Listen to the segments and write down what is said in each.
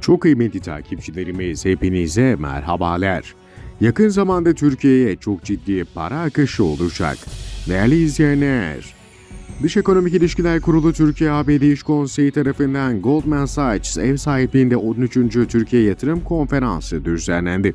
Çok kıymetli takipçilerimiz hepinize merhabalar. Yakın zamanda Türkiye'ye çok ciddi para akışı olacak. Değerli izleyenler, Dış Ekonomik İlişkiler Kurulu Türkiye-ABD İş Konseyi tarafından Goldman Sachs ev sahipliğinde 13. Türkiye Yatırım Konferansı düzenlendi.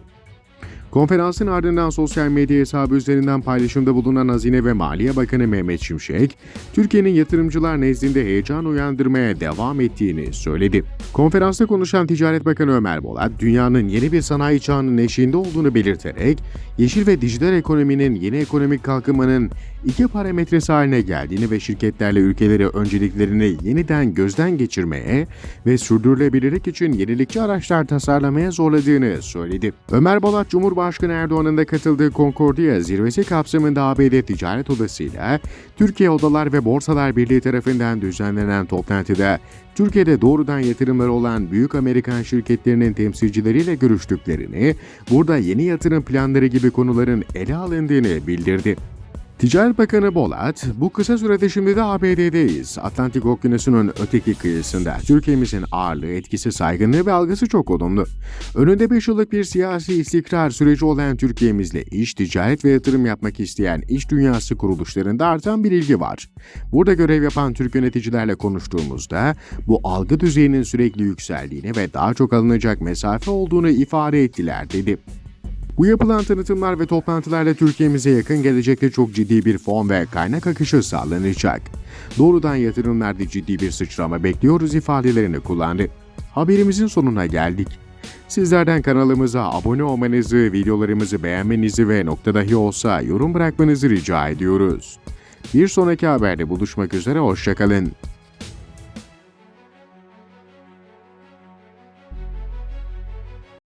Konferansın ardından sosyal medya hesabı üzerinden paylaşımda bulunan Hazine ve Maliye Bakanı Mehmet Şimşek, Türkiye'nin yatırımcılar nezdinde heyecan uyandırmaya devam ettiğini söyledi. Konferansta konuşan Ticaret Bakanı Ömer Bolat, dünyanın yeni bir sanayi çağının eşiğinde olduğunu belirterek, yeşil ve dijital ekonominin yeni ekonomik kalkınmanın iki parametresi haline geldiğini ve şirketlerle ülkeleri önceliklerini yeniden gözden geçirmeye ve sürdürülebilirlik için yenilikçi araçlar tasarlamaya zorladığını söyledi. Ömer Bolat, Cumhurbaşkanı Erdoğan'ın da katıldığı Concordia zirvesi kapsamında ABD Ticaret Odası'yla Türkiye Odalar ve Borsalar Birliği tarafından düzenlenen toplantıda Türkiye'de doğrudan yatırımları olan büyük Amerikan şirketlerinin temsilcileriyle görüştüklerini, burada yeni yatırım planları gibi konuların ele alındığını bildirdi. Ticaret Bakanı Bolat, bu kısa sürede şimdi de ABD'deyiz. Atlantik Okyanusu'nun öteki kıyısında Türkiye'mizin ağırlığı, etkisi, saygınlığı ve algısı çok olumlu. Önünde 5 yıllık bir siyasi istikrar süreci olan Türkiye'mizle iş, ticaret ve yatırım yapmak isteyen iş dünyası kuruluşlarında artan bir ilgi var. Burada görev yapan Türk yöneticilerle konuştuğumuzda bu algı düzeyinin sürekli yükseldiğini ve daha çok alınacak mesafe olduğunu ifade ettiler dedi. Bu yapılan tanıtımlar ve toplantılarla Türkiye'mize yakın gelecekte çok ciddi bir fon ve kaynak akışı sağlanacak. Doğrudan yatırımlarda ciddi bir sıçrama bekliyoruz ifadelerini kullandı. Haberimizin sonuna geldik. Sizlerden kanalımıza abone olmanızı, videolarımızı beğenmenizi ve nokta dahi olsa yorum bırakmanızı rica ediyoruz. Bir sonraki haberde buluşmak üzere, hoşçakalın.